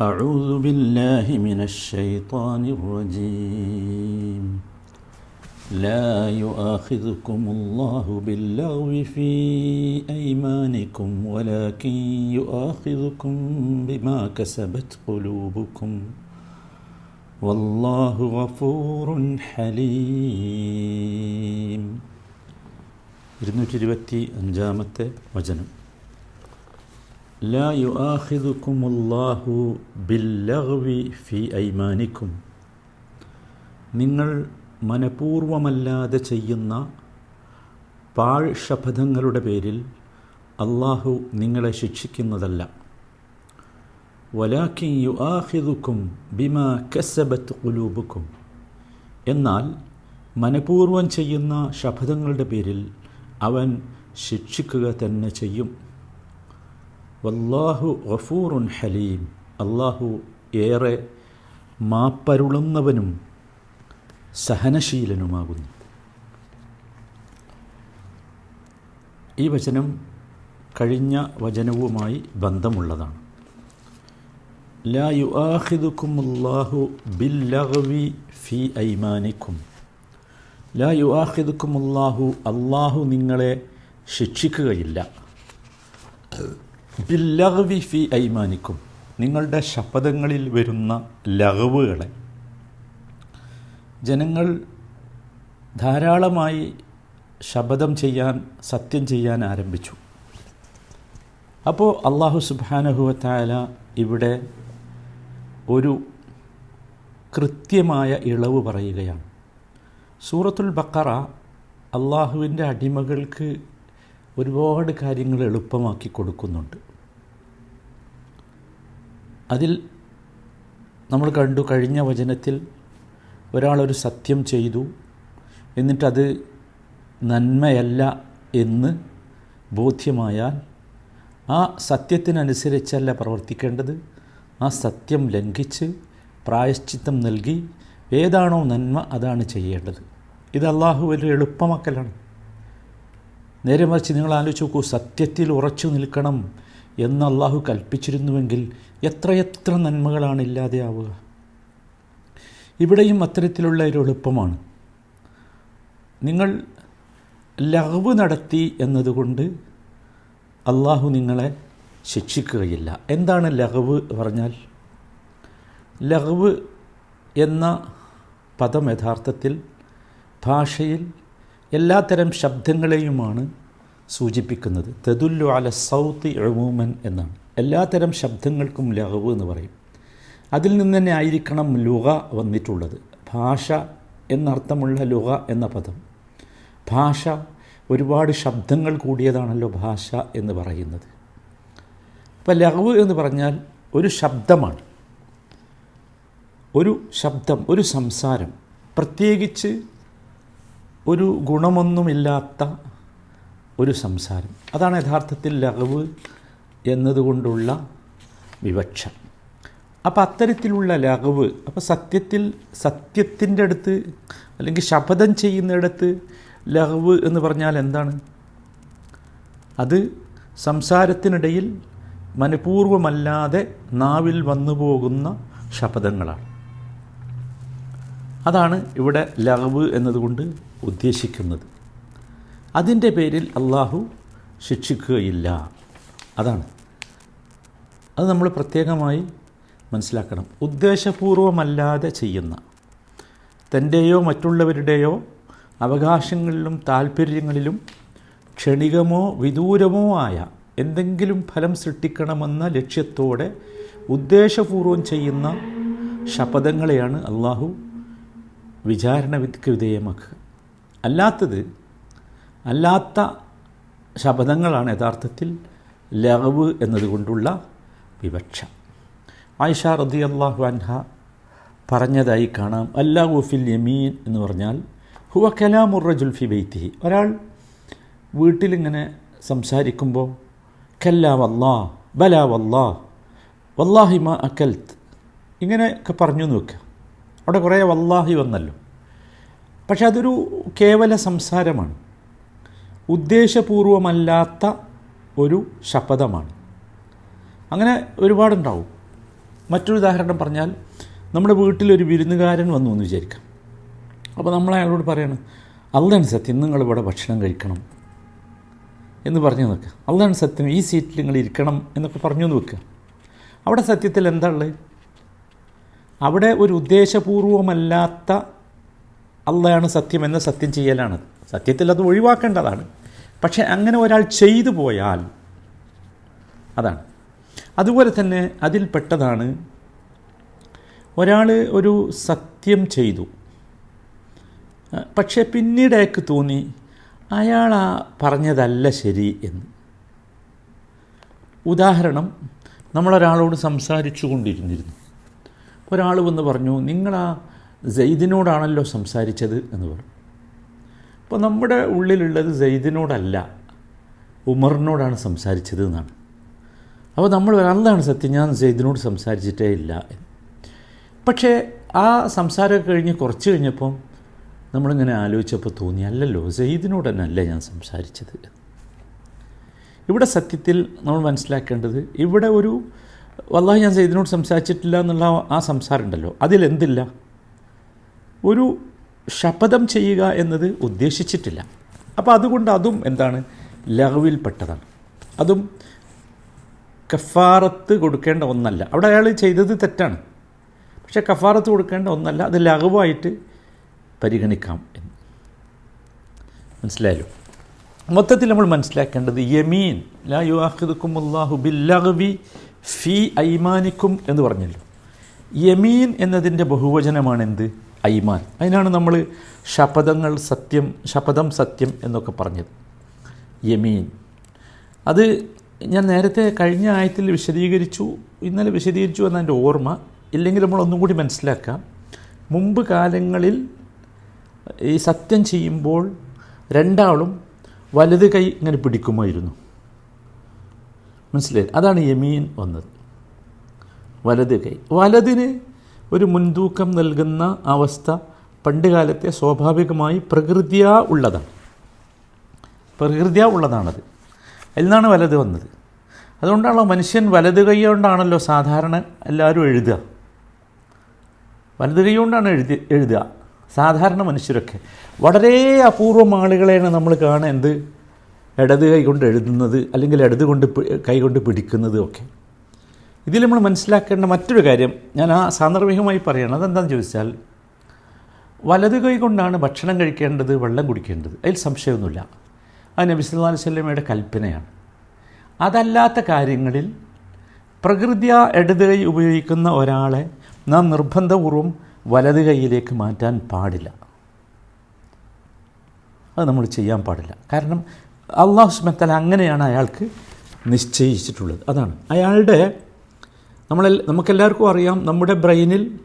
أعوذ بالله من الشيطان الرجيم لا يؤاخذكم الله باللغو في أيمانكم ولكن يؤاخذكم بما كسبت قلوبكم والله غفور حليم ഇരുന്നൂറ്റി ഇരുപത്തി അഞ്ചാമത്തെ വചനം ലാ الله باللغو ഫി ഐമാനിക്കും നിങ്ങൾ മനപൂർവമല്ലാതെ ചെയ്യുന്ന പാഴ് ശപഥങ്ങളുടെ പേരിൽ അള്ളാഹു നിങ്ങളെ ശിക്ഷിക്കുന്നതല്ല. വലാക്കി യു ആഹിദുക്കും ബിമ കസബത്ത് കുലൂബുക്കും എന്നാൽ മനപൂർവം ചെയ്യുന്ന ശപഥങ്ങളുടെ പേരിൽ അവൻ ശിക്ഷിക്കുക തന്നെ ചെയ്യും. വല്ലാഹു ഗഫൂറുൻ ഹലീം. അള്ളാഹു ഏറെ മാപ്പരുളുന്നവനും സഹനശീലനുമാകുന്നു. ഈ വചനം കഴിഞ്ഞ വചനവുമായി ബന്ധമുള്ളതാണ്. ലാ യു ആഹിദുക്കും അള്ളാഹു ബില്ലഗ്വി ഫി ഐമാനിക്കും. ലാ യു ആഹിദുക്കും അള്ളാഹു അള്ളാഹു നിങ്ങളെ ശിക്ഷിക്കുകയില്ല. ബില്ലഗ്വി ഫി ഐമാനിക്കും. നിങ്ങളുടെ ശപഥങ്ങളിൽ വരുന്ന ലഹവുകളെ. ജനങ്ങൾ ധാരാളമായി ശപഥം ചെയ്യാൻ സത്യം ചെയ്യാൻ ആരംഭിച്ചു. അപ്പോൾ അള്ളാഹു സുബാനഹുവത്തായ ഇവിടെ ഒരു കൃത്യമായ ഇളവ് പറയുകയാണ്. സൂറത്തുൽ ബക്കറ അള്ളാഹുവിന്റെ അടിമകൾക്ക് ഒരുപാട് കാര്യങ്ങൾ എളുപ്പമാക്കി കൊടുക്കുന്നുണ്ട്. അതിൽ നമ്മൾ കണ്ടു കഴിഞ്ഞ വചനത്തിൽ ഒരാളൊരു സത്യം ചെയ്തു എന്നിട്ടത് നന്മയല്ല എന്ന് ബോധ്യമായാൽ ആ സത്യത്തിനനുസരിച്ചല്ല പ്രവർത്തിക്കേണ്ടത്. ആ സത്യം ലംഘിച്ച് പ്രായശ്ചിത്തം നൽകി ഏതാണോ നന്മ അതാണ് ചെയ്യേണ്ടത്. ഇത് അള്ളാഹു ഒരു എളുപ്പമാക്കലാണ്. നേരെ മറിച്ച് നിങ്ങൾ ആലോചിച്ച് നോക്കൂ സത്യത്തിൽ ഉറച്ചു നിൽക്കണം എന്ന് അള്ളാഹു കൽപ്പിച്ചിരുന്നുവെങ്കിൽ എത്രയെത്ര നന്മകളാണ് ഇല്ലാതെയാവുക. ഇവിടെയും അത്തരത്തിലുള്ള ഒരു എളുപ്പമാണ്. നിങ്ങൾ ലഹവ് നടത്തി എന്നതുകൊണ്ട് അള്ളാഹു നിങ്ങളെ ശിക്ഷിക്കുകയില്ല. എന്താണ് ലഹവ് പറഞ്ഞാൽ? ലഹവ് എന്ന പദം യഥാർത്ഥത്തിൽ ഭാഷയിൽ എല്ലാത്തരം ശബ്ദങ്ങളെയുമാണ് സൂചിപ്പിക്കുന്നത്. തെതുല്ലു അല സൗത്ത് എഴുമൂമൻ എന്നാണ്. എല്ലാത്തരം ശബ്ദങ്ങൾക്കും ലഹവ് എന്ന് പറയും. അതിൽ നിന്ന് തന്നെ ആയിരിക്കണം ലുഹ വന്നിട്ടുള്ളത്. ഭാഷ എന്നർത്ഥമുള്ള ലുഹ എന്ന പദം. ഭാഷ ഒരുപാട് ശബ്ദങ്ങൾ കൂടിയതാണല്ലോ ഭാഷ എന്ന് പറയുന്നത്. അപ്പോൾ ലഹവ് എന്ന് പറഞ്ഞാൽ ഒരു ശബ്ദമാണ്. ഒരു ശബ്ദം ഒരു സംസാരം. പ്രത്യേകിച്ച് ഒരു ഗുണമൊന്നുമില്ലാത്ത ഒരു സംസാരം. അതാണ് യഥാർത്ഥത്തിൽ ലഹവ് എന്നതുകൊണ്ടുള്ള വിവക്ഷ. അപ്പോൾ അത്തരത്തിലുള്ള ലഹവ് അപ്പോൾ സത്യത്തിൽ സത്യത്തിന്റെ അടുത്ത് അല്ലെങ്കിൽ ശപഥം ചെയ്യുന്നിടത്ത് ലഹവ് എന്ന് പറഞ്ഞാൽ എന്താണ്? അത് സംസാരത്തിനിടയിൽ മനഃപൂർവമല്ലാതെ നാവിൽ വന്നു പോകുന്ന ശപഥങ്ങളാണ്. അതാണ് ഇവിടെ ലഹവ് എന്നതുകൊണ്ട് ഉദ്ദേശിക്കുന്നത്. അതിന്റെ പേരിൽ അള്ളാഹു ശിക്ഷിക്കുകയില്ല. അതാണ്. അത് നമ്മൾ പ്രത്യേകമായി മനസ്സിലാക്കണം. ഉദ്ദേശപൂർവമല്ലാതെ ചെയ്യുന്ന തന്റെയോ മറ്റുള്ളവരുടെയോ അവകാശങ്ങളിലും താല്പര്യങ്ങളിലും ക്ഷണികമോ വിദൂരമോ ആയ എന്തെങ്കിലും ഫലം സൃഷ്ടിക്കണമെന്ന ലക്ഷ്യത്തോടെ ഉദ്ദേശപൂർവം ചെയ്യുന്ന ശപഥങ്ങളെയാണ് അള്ളാഹു വിചാരണവിധിക്ക് വിധേയമാക്കുക അല്ലാത്തത് അല്ലാത്ത ശപഥങ്ങളാണ് യഥാർത്ഥത്തിൽ ലഹവ് എന്നതുകൊണ്ടുള്ള വിവക്ഷ. ആയിഷ റതി അള്ളാഹു അൻഹ പറഞ്ഞതായി കാണാം. അല്ലാഹു ഫിൽ യമീൻ എന്ന് പറഞ്ഞാൽ ഹുവ കലാമുറജുൽ ഫി ബൈത്തിഹി. ഒരാൾ വീട്ടിലിങ്ങനെ സംസാരിക്കുമ്പോൾ കല്ലാ വല്ലാ ബലാ വല്ലാ വല്ലാഹിമ അക്കൽത്ത് ഇങ്ങനെയൊക്കെ പറഞ്ഞു എന്ന് വെക്കുക അവിടെ കുറേ വല്ലാഹി വന്നല്ലോ. പക്ഷെ അതൊരു കേവല സംസാരമാണ്. ഉദ്ദേശപൂർവമല്ലാത്ത ഒരു ശപഥമാണ്. അങ്ങനെ ഒരുപാടുണ്ടാവും. മറ്റൊരു ഉദാഹരണം പറഞ്ഞാൽ നമ്മുടെ വീട്ടിലൊരു വിരുന്നുകാരൻ വന്നു എന്ന് വിചാരിക്കാം. അപ്പോൾ നമ്മൾ അയാളോട് പറയാണ് അള്ളാണ് സത്യം നിങ്ങൾ ഇവിടെ ഭക്ഷണം കഴിക്കണം. എന്ന് പറഞ്ഞു നിൽക്കുക അള്ളാണ് സത്യം ഈ സീറ്റിൽ നിങ്ങൾ ഇരിക്കണം എന്നൊക്കെ പറഞ്ഞു എന്ന് വെക്കുക അവിടെ സത്യത്തിൽ എന്താ ഉള്ളത്? അവിടെ ഒരു ഉദ്ദേശപൂർവമല്ലാത്ത അള്ളയാണ് സത്യം എന്ന സത്യം ചെയ്യലാണ്. സത്യത്തിൽ അത് ഒഴിവാക്കേണ്ടതാണ്. പക്ഷേ അങ്ങനെ ഒരാൾ ചെയ്തു പോയാൽ അതാണ്. അതുപോലെ തന്നെ അതിൽപ്പെട്ടതാണ് ഒരാൾ ഒരു സത്യം ചെയ്തു. പക്ഷേ പിന്നീട് തോന്നി അയാൾ ആ പറഞ്ഞതല്ല ശരി എന്ന്. ഉദാഹരണം നമ്മളൊരാളോട് സംസാരിച്ചു കൊണ്ടിരുന്നിരുന്നു ഒരാൾ വന്ന് പറഞ്ഞു നിങ്ങൾ ആ ജെയ്ദിനോടാണല്ലോ സംസാരിച്ചത്? എന്ന് പറഞ്ഞു. അപ്പോൾ നമ്മുടെ ഉള്ളിലുള്ളത് സെയ്ദിനോടല്ല ഉമറിനോടാണ് സംസാരിച്ചത് എന്നാണ്. അപ്പോൾ നമ്മൾ ഒരാളാണ് സത്യം ഞാൻ സെയ്ദിനോട് സംസാരിച്ചിട്ടേ ഇല്ല. പക്ഷേ ആ സംസാരമൊക്കെ കഴിഞ്ഞ് കുറച്ച് കഴിഞ്ഞപ്പം നമ്മളിങ്ങനെ ആലോചിച്ചപ്പോൾ തോന്നി അല്ലല്ലോ സെയ്ദിനോട് തന്നെ അല്ല ഞാൻ സംസാരിച്ചത്. ഇവിടെ സത്യത്തിൽ നമ്മൾ മനസ്സിലാക്കേണ്ടത് ഇവിടെ ഒരു വല്ലാഹി ഞാൻ സെയ്ദിനോട് സംസാരിച്ചിട്ടില്ല എന്നുള്ള ആ സംസാരം ഉണ്ടല്ലോ അതിലെന്തില്ല? ഒരു ശപഥം ചെയ്യുക എന്നത് ഉദ്ദേശിച്ചിട്ടില്ല. അപ്പോൾ അതുകൊണ്ട് അതും എന്താണ്? ലഘുവിൽപ്പെട്ടതാണ് അതും കഫാറത്ത് കൊടുക്കേണ്ട ഒന്നല്ല. അവിടെ അയാൾ ചെയ്തത് തെറ്റാണ്. പക്ഷേ കഫാറത്ത് കൊടുക്കേണ്ട ഒന്നല്ല. അത് ലഹവായിട്ട് പരിഗണിക്കാം എന്ന്. മനസ്സിലായല്ലോ? മൊത്തത്തിൽ നമ്മൾ മനസ്സിലാക്കേണ്ടത് യമീൻ ലാ യുവാഹിദുക്കും അല്ലാഹു ബില്ലഗ്വി ഫി ഐമാനിക്കും എന്ന് പറഞ്ഞല്ലോ. യമീൻ എന്നതിന്റെ ബഹുവചനമാണ് എന്ത് ഐമാൻ. അതിനാണ് നമ്മൾ ശപഥങ്ങൾ സത്യം ശപഥം സത്യം എന്നൊക്കെ പറഞ്ഞത്. യമീൻ. അത് ഞാൻ നേരത്തെ കഴിഞ്ഞ ആയത്തിൽ വിശദീകരിച്ചു. ഇന്നലെ വിശദീകരിച്ചു എന്നതിന്റെ ഓർമ്മ. ഇല്ലെങ്കിൽ നമ്മൾ ഒന്നും കൂടി മനസ്സിലാക്കാം. മുമ്പ് കാലങ്ങളിൽ ഈ സത്യം ചെയ്യുമ്പോൾ രണ്ടാളും വലത് കൈ ഇങ്ങനെ പിടിക്കുമായിരുന്നു. മനസ്സിലായി? അതാണ് യമീൻ വന്നത്. വലത് കൈ. വലതിന് ഒരു മുൻതൂക്കം നൽകുന്ന അവസ്ഥ പണ്ട് കാലത്തെ സ്വാഭാവികമായി പ്രകൃതിയാ ഉള്ളതാണ്. പ്രകൃതിയാ ഉള്ളതാണത്. അതിൽ നിന്നാണ് വലത് വന്നത്. അതുകൊണ്ടാണല്ലോ മനുഷ്യൻ വലത് കൈ കൊണ്ടാണല്ലോ സാധാരണ എല്ലാവരും എഴുതുക. വലത് കൈ കൊണ്ടാണ് എഴുതി എഴുതുക. സാധാരണ മനുഷ്യരൊക്കെ. വളരെ അപൂർവം ആളുകളെയാണ് നമ്മൾ കാണുക എന്ത് ഇടത് കൈകൊണ്ട് എഴുതുന്നത് അല്ലെങ്കിൽ ഇടത് കൊണ്ട് കൈകൊണ്ട് പിടിക്കുന്നതും ഒക്കെ. ഇതിൽ നമ്മൾ മനസ്സിലാക്കേണ്ട മറ്റൊരു കാര്യം ഞാൻ ആ സാന്ദർഭികമായി പറയണം. അതെന്താണെന്ന് ചോദിച്ചാൽ വലത് കൈ കൊണ്ടാണ് ഭക്ഷണം കഴിക്കേണ്ടത് വെള്ളം കുടിക്കേണ്ടത്. അതിൽ സംശയമൊന്നുമില്ല. അത് നബി സല്ലല്ലാഹു അലൈഹി വസല്ലമയുടെ കൽപ്പനയാണ്. അതല്ലാത്ത കാര്യങ്ങളിൽ പ്രകൃതിയ ഇടത് കൈ ഉപയോഗിക്കുന്ന ഒരാളെ നാം നിർബന്ധപൂർവം വലത് കൈയിലേക്ക് മാറ്റാൻ പാടില്ല. അത് നമ്മൾ ചെയ്യാൻ പാടില്ല. കാരണം അള്ളാഹു സുമത്തല അങ്ങനെയാണ് അയാൾക്ക് നിശ്ചയിച്ചിട്ടുള്ളത്. അതാണ്. അയാളുടെ നമ്മൾ നമുക്കെല്ലാവർക്കും അറിയാം നമ്മുടെ ബ്രെയിനിൽ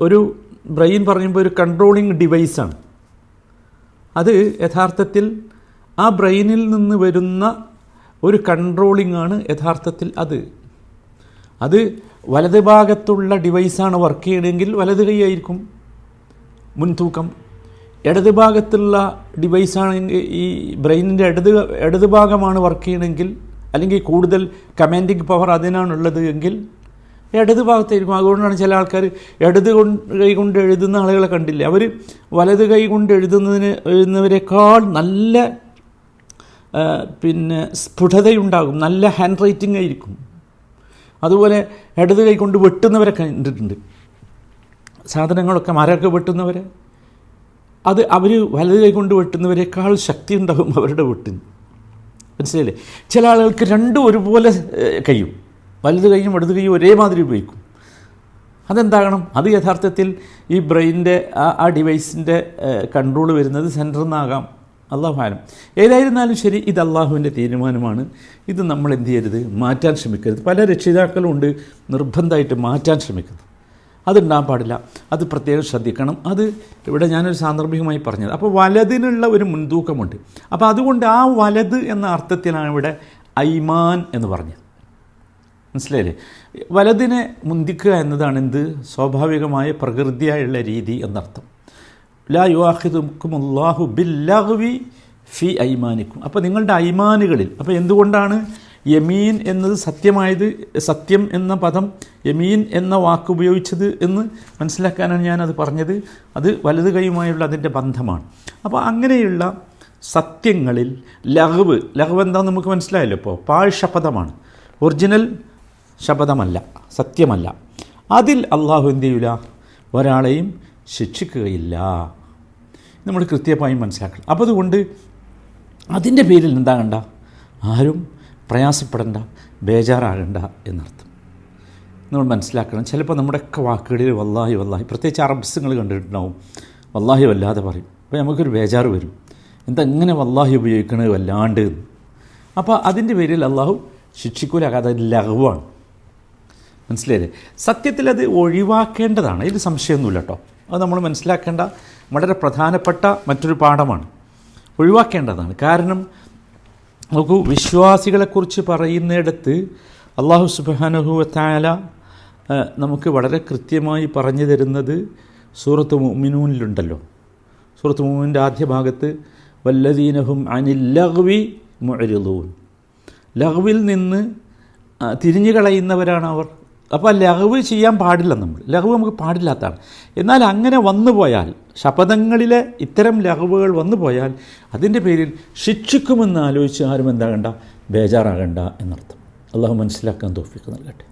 ഒരു ബ്രെയിൻ പറയുമ്പോൾ ഒരു കൺട്രോളിങ് ഡിവൈസാണ്. അത് യഥാർത്ഥത്തിൽ ആ ബ്രെയിനിൽ നിന്ന് വരുന്ന ഒരു കൺട്രോളിംഗ് ആണ് യഥാർത്ഥത്തിൽ അത്. അത് വലത് ഭാഗത്തുള്ള ഡിവൈസാണ് വർക്ക് ചെയ്യണമെങ്കിൽ വലത് കൈയായിരിക്കും മുൻതൂക്കം. ഇടത് ഭാഗത്തുള്ള ഡിവൈസാണെങ്കിൽ ഈ ബ്രെയിനിന്റെ ഇടത് ഇടത് ഭാഗമാണ് വർക്ക് ചെയ്യണമെങ്കിൽ അല്ലെങ്കിൽ കൂടുതൽ കമാൻഡിങ് പവർ അതിനാണുള്ളത് എങ്കിൽ ഇടത് ഭാഗത്തായിരിക്കും അതുകൊണ്ടാണ് ചില ആൾക്കാർ ഇടത് കൈ കൊണ്ട് എഴുതുന്ന ആളുകളെ കണ്ടില്ല? അവർ വലത് കൈ കൊണ്ട് എഴുതുന്നതിന് എഴുതുന്നവരെക്കാൾ നല്ല പിന്നെ സ്ഫുടതയുണ്ടാകും. നല്ല ഹാൻഡ് റൈറ്റിംഗ് ആയിരിക്കും. അതുപോലെ ഇടത് കൈ കൊണ്ട് വെട്ടുന്നവരെ കണ്ടിട്ടുണ്ട്. സാധനങ്ങളൊക്കെ മരമൊക്കെ വെട്ടുന്നവരെ. അത് അവർ വലത് കൈ കൊണ്ട് വെട്ടുന്നവരെക്കാൾ ശക്തി ഉണ്ടാകും അവരുടെ വെട്ടിന്. മനസ്സിലായില്ലേ? ചില ആളുകൾക്ക് രണ്ടും ഒരുപോലെ കഴിയും. വലത് കൈയും ഇടത് കൈയും ഒരേമാതിരി ഉപയോഗിക്കും. അതെന്താകണം? അത് യഥാർത്ഥത്തിൽ ഈ ബ്രെയിനിന്റെ ആ ആ ഡിവൈസിന്റെ കൺട്രോൾ വരുന്നത് സെന്ററിൽ നിന്നാകാം അള്ളാഹുഹാനം ഏതായിരുന്നാലും ശരി ഇത് അള്ളാഹുവിന്റെ തീരുമാനമാണ്. ഇത് നമ്മൾ എന്ത് ചെയ്യരുത്? മാറ്റാൻ ശ്രമിക്കരുത്. പല രക്ഷിതാക്കളും ഉണ്ട് നിർബന്ധമായിട്ട് മാറ്റാൻ ശ്രമിക്കുന്നു അതുണ്ടാകാൻ പാടില്ല. അത് പ്രത്യേകം ശ്രദ്ധിക്കണം. അത് ഇവിടെ ഞാനൊരു സാന്ദർഭികമായി പറഞ്ഞത്. അപ്പോൾ വലതിനുള്ള ഒരു മുൻതൂക്കമുണ്ട്. അപ്പോൾ അതുകൊണ്ട് ആ വലത് എന്ന അർത്ഥത്തിലാണ് ഇവിടെ ഐമാൻ എന്ന് പറഞ്ഞത്. മനസ്സിലായില്ലേ? വലതിനെ മുന്തിക്കുക എന്നതാണ് എന്ത്? സ്വാഭാവികമായ പ്രകൃതിയായുള്ള രീതി എന്നർത്ഥം. ലാ യുവാഹിദുക്കുമുല്ലാഹു ബില്ലാഹുവി ഫി ഐമാനിക്കും. അപ്പോൾ നിങ്ങളുടെ ഐമാനുകളിൽ അപ്പോൾ എന്തുകൊണ്ടാണ് യമീൻ എന്നത് സത്യമായത് സത്യം എന്ന പദം യമീൻ എന്ന വാക്ക് ഉപയോഗിച്ചത് എന്ന് മനസ്സിലാക്കാനാണ് ഞാനത് പറഞ്ഞത്. അത് വലത് കൈയുമായുള്ള അതിന്റെ ബന്ധമാണ്. അപ്പോൾ അങ്ങനെയുള്ള സത്യങ്ങളിൽ ലഹവ് ലഹവ് എന്താണെന്ന് നമുക്ക് മനസ്സിലായല്ലോ ഇപ്പോൾ പാഴ് ശപഥമാണ്. ഒറിജിനൽ ശപഥമല്ല സത്യമല്ല. അതിൽ അള്ളാഹു എന്ത് ചെയ്യില്ല ഒരാളെയും ശിക്ഷിക്കുകയില്ല. നമ്മൾ കൃത്യമായി മനസ്സിലാക്കണം. അപ്പോൾ അതുകൊണ്ട് അതിന്റെ പേരിൽ എന്താകണ്ട ആരും പ്രയാസപ്പെടേണ്ട ബേജാറാകണ്ട എന്നർത്ഥം. നമ്മൾ മനസ്സിലാക്കണം ചിലപ്പോൾ നമ്മുടെയൊക്കെ വാക്കുകളിൽ വല്ലാഹി വല്ലാഹി പ്രത്യേകിച്ച് അറബ്സുകൾ കണ്ടിട്ടുണ്ടാവും വല്ലാഹി വല്ലാതെ പറയും. അപ്പോൾ നമുക്കൊരു ബേജാറ് വരും. എന്താ ഇങ്ങനെ വല്ലാഹി ഉപയോഗിക്കണത് വല്ലാണ്ട്? എന്ന് അപ്പോൾ അതിന്റെ പേരിൽ അള്ളാഹു ശിക്ഷിക്കൂല അത് ലഘുവാണ്. മനസ്സിലായില്ലേ? സത്യത്തിൽ അത് ഒഴിവാക്കേണ്ടതാണ് ഇതിൽ സംശയമൊന്നുമില്ല കേട്ടോ. അത് നമ്മൾ മനസ്സിലാക്കേണ്ട വളരെ പ്രധാനപ്പെട്ട മറ്റൊരു പാഠമാണ്. ഒഴിവാക്കേണ്ടതാണ്. കാരണം നോക്കൂ വിശ്വാസികളെക്കുറിച്ച് പറയുന്നിടത്ത് അള്ളാഹു സുബാനുഹുവത്തായ നമുക്ക് വളരെ കൃത്യമായി പറഞ്ഞു തരുന്നത് സൂറത്ത് മുമിനൂനിലുണ്ടല്ലോ സൂറത്ത് മുമിന്റെ ആദ്യ ഭാഗത്ത് വല്ലദീനഹും അനിൽ ലഹ്വി മുഅരിദൂൻ. ലഹ്വിൽ നിന്ന് തിരിഞ്ഞു കളയുന്നവരാണ് അവർ അപ്പോൾ ലഹവ് ചെയ്യാൻ പാടില്ല നമ്മൾ. ലഹവ് നമുക്ക് പാടില്ലാത്തതാണ്. എന്നാൽ അങ്ങനെ വന്നു പോയാൽ ശപഥങ്ങളിലെ ഇത്തരം ലഹവുകൾ വന്നു പോയാൽ അതിന്റെ പേരിൽ ശിക്ഷിക്കുമെന്ന് ആലോചിച്ച് ആരും എന്താകണ്ട? ബേജാറാകണ്ട എന്നർത്ഥം. അള്ളാഹു മനസ്സിലാക്കാൻ തോഫിക്ക് നൽകട്ടെ.